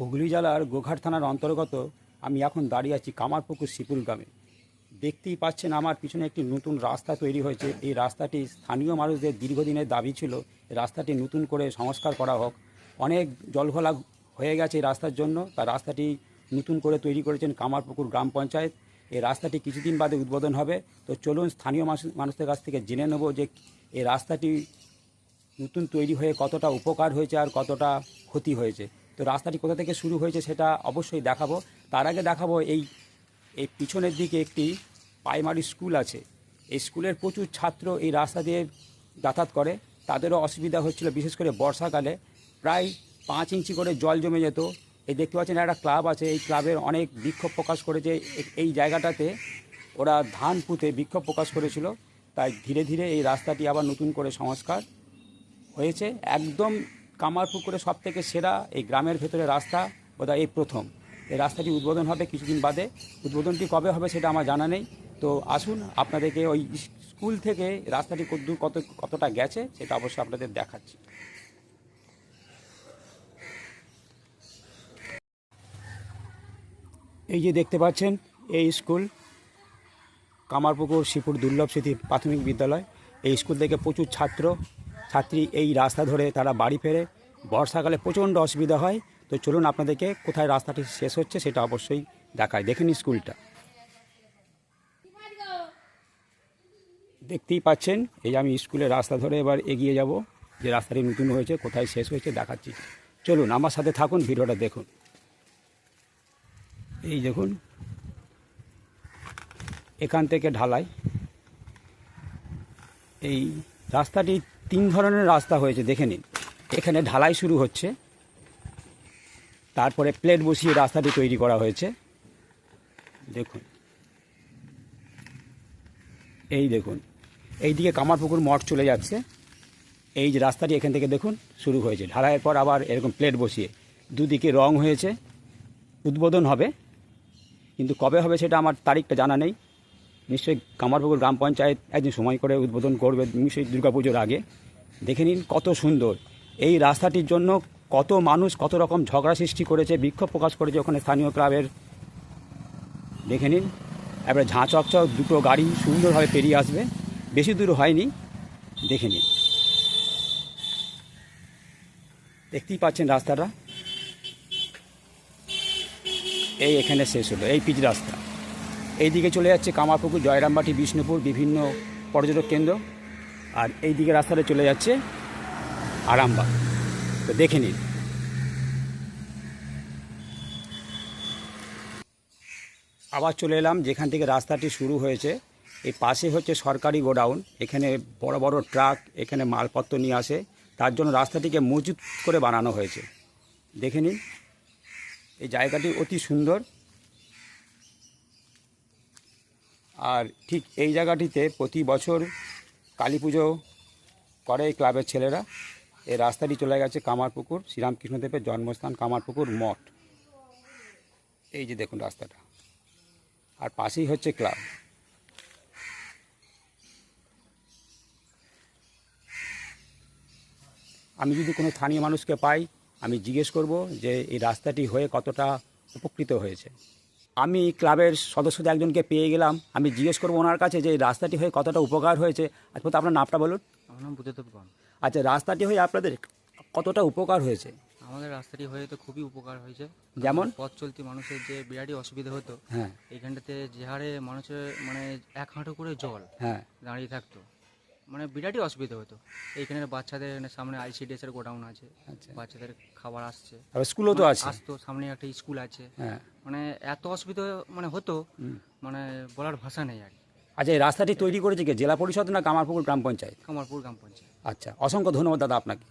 হুগলি জেলার গোঘাট থানার অন্তর্গত আমি এখন দাঁড়িয়ে আছি কামারপুকুর শিপুল গ্রামে। দেখতেই পাচ্ছেন আমার পিছনে একটি নতুন রাস্তা তৈরি হয়েছে। এই রাস্তাটি স্থানীয় মানুষদের দীর্ঘদিনের দাবি ছিল রাস্তাটি নতুন করে সংস্কার করা হোক। অনেক জলঘোলা হয়ে গেছে এই রাস্তার জন্য। তা রাস্তাটি নতুন করে তৈরি করেছেন কামারপুকুর গ্রাম পঞ্চায়েত। এই রাস্তাটি কিছুদিন বাদে উদ্বোধন হবে। তো চলুন স্থানীয় মানুষ- মানুষদের কাছ থেকে জেনে নেব যে এই রাস্তাটি নতুন তৈরি হয়ে কতটা উপকার হয়েছে আর কতটা ক্ষতি হয়েছে। তো রাস্তাটি কোথা থেকে শুরু হয়েছে সেটা অবশ্যই দেখাবো। তার আগে দেখাবো এই এই পিছনের দিকে একটি প্রাইমারি স্কুল আছে। এই স্কুলের প্রচুর ছাত্র এই রাস্তা দিয়ে যাতায়াত করে। তাদেরও অসুবিধা হচ্ছিল, বিশেষ করে বর্ষাকালে। প্রায় পাঁচ ইঞ্চি করে জল জমে যেত। এই দেখতে পাচ্ছেন একটা ক্লাব আছে। এই ক্লাবের অনেক বিক্ষোভ প্রকাশ করেছে। এই জায়গাটাতে ওরা ধান পুঁতে বিক্ষোভ প্রকাশ করেছিল। তাই ধীরে ধীরে এই রাস্তাটি আবার নতুন করে সংস্কার হয়েছে। একদম কামারপুকুরে সব থেকে সেরা এই গ্রামের ভেতরে রাস্তা বোধহয় এই প্রথম। এই রাস্তাটি উদ্বোধন হবে কিছুদিন বাদে। উদ্বোধনটি কবে হবে সেটা আমার জানা নেই। তো আসুন, আপনাদেরকে ওই স্কুল থেকে রাস্তাটি দূর কত, কতটা গেছে সেটা অবশ্যই আপনাদের দেখাচ্ছি। এই যে দেখতে পাচ্ছেন, এই স্কুল কামারপুকুর শিপুর দুর্লভ স্মৃতি প্রাথমিক বিদ্যালয়। এই স্কুল থেকে প্রচুর ছাত্র ছাত্রী এই রাস্তা ধরে তারা বাড়ি ফেরে। বর্ষাকালে প্রচণ্ড অসুবিধা হয়। তো চলুন আপনাদেরকে কোথায় রাস্তাটি শেষ হচ্ছে সেটা অবশ্যই দেখায় দেখেন স্কুলটা। দেখতেই পাচ্ছেন, এই আমি স্কুলের রাস্তা ধরে এবার এগিয়ে যাব। যে রাস্তাটি নতুন হয়েছে, কোথায় শেষ হয়েছে দেখাচ্ছি। চলুন আমার সাথে থাকুন, ভিডিওটা দেখুন। এই দেখুন, এখান থেকে ঢালাই। এই রাস্তাটি তিন ধরনের রাস্তা হয়েছে, দেখে নিন। এখানে ঢালাই শুরু হচ্ছে। তারপরে প্লেট বসিয়ে রাস্তাটি তৈরি করা হয়েছে। দেখুন। এই দেখুন। এইদিকে কামারপুকুর মঠ চলে যাচ্ছে। এই যে রাস্তাটি এখান থেকে দেখুন, শুরু হয়েছে। ঢালাইয়ের পর আবার এরকম প্লেট বসিয়ে দুদিকে রং হয়েছে। উদ্বোধন হবে। কিন্তু কবে হবে সেটা আমার তারিখটা জানা নেই। নিশ্চয়ই কামারপুকুর গ্রাম পঞ্চায়েত একদিন সময় করে উদ্বোধন করবে নিশ্চয়ই দুর্গাপুজোর আগে। দেখে নিন কত সুন্দর। এই রাস্তাটির জন্য কত মানুষ কত রকম ঝগড়া সৃষ্টি করেছে, বিক্ষোভ প্রকাশ করেছে ওখানে স্থানীয় ক্লাবের। দেখে নিন, এবারে ঝাঁ চকচক, দুটো গাড়ি সুন্দরভাবে পেরিয়ে আসবে। বেশি দূর হয়নি। দেখে নিন। দেখতেই পাচ্ছেন রাস্তাটা। এই এখানে শেষ হলো, এই পিচ রাস্তা। এইদিকে চলে যাচ্ছে কামারপুকুর, জয়রামবাটি, বিষ্ণুপুর, বিভিন্ন পর্যটক কেন্দ্র। আর এই দিকে রাস্তাটা চলে যাচ্ছে আরামবাগ। তো দেখে নিন। আবার চলে এলাম যেখান থেকে রাস্তাটি শুরু হয়েছে। এই পাশে হচ্ছে সরকারি গোডাউন। এখানে বড় বড় ট্রাক এখানে মালপত্র নিয়ে আসে। তার জন্য রাস্তাটিকে মজুত করে বানানো হয়েছে। দেখে নিন। এই জায়গাটি অতি সুন্দর। আর ঠিক এই জায়গাটিতে প্রতি বছর কালী পুজো করে এই ক্লাবের ছেলেরা। এই রাস্তাটি চলে গেছে কামারপুকুর, শ্রীরামকৃষ্ণদেবের জন্মস্থান কামারপুকুর মঠ। এই যে দেখুন রাস্তাটা। আর পাশেই হচ্ছে ক্লাব। আমি যদি কোনো স্থানীয় মানুষকে পাই, আমি জিজ্ঞেস করব যে এই রাস্তাটি হয়ে কতটা উপকৃত হয়েছে। আমি ক্লাবের সদস্যদের একজনকে পেয়ে গেলাম। আমি জিজ্ঞেস করব ওনার কাছে যে রাস্তাটি হয়ে কতটা উপকার হয়েছে। আচ্ছা আপনার নামটা বলুন। আমার নাম বুদ্ধদেবগণ আচ্ছা রাস্তাটি হয়ে আপনাদের কতটা উপকার হয়েছে? আমাদের রাস্তাটি হয়ে তো খুবই উপকার হয়েছে। যেমন? পথ চলতি মানুষের যে বিরাটই অসুবিধা হতো হ্যাঁ। এইখানটাতে যে হারে মানুষের মানে এক হাঁটু করে জল হ্যাঁ। দাঁড়িয়ে থাকতো। মানে বিরাটই অসুবিধা হতো। এইখানে বাচ্চাদের এখানে সামনে আইসিডিএস এর গোডাউন আছে আচ্ছা। বাচ্চাদের খাবার আসছে। স্কুলও তো আছে। আসতো সামনে একটা স্কুল আছে। হ্যাঁ। মানে এত অসুবিধা মানে হতো মানে বলার ভাষা নেই আর। আচ্ছা এই রাস্তাটি তৈরি করেছে কি? জেলা পরিষদ না কামারপুকুর গ্রাম পঞ্চায়েত? কামারপুর গ্রাম পঞ্চায়েত। আচ্ছা অসংখ্য ধন্যবাদ দাদা আপনাকে।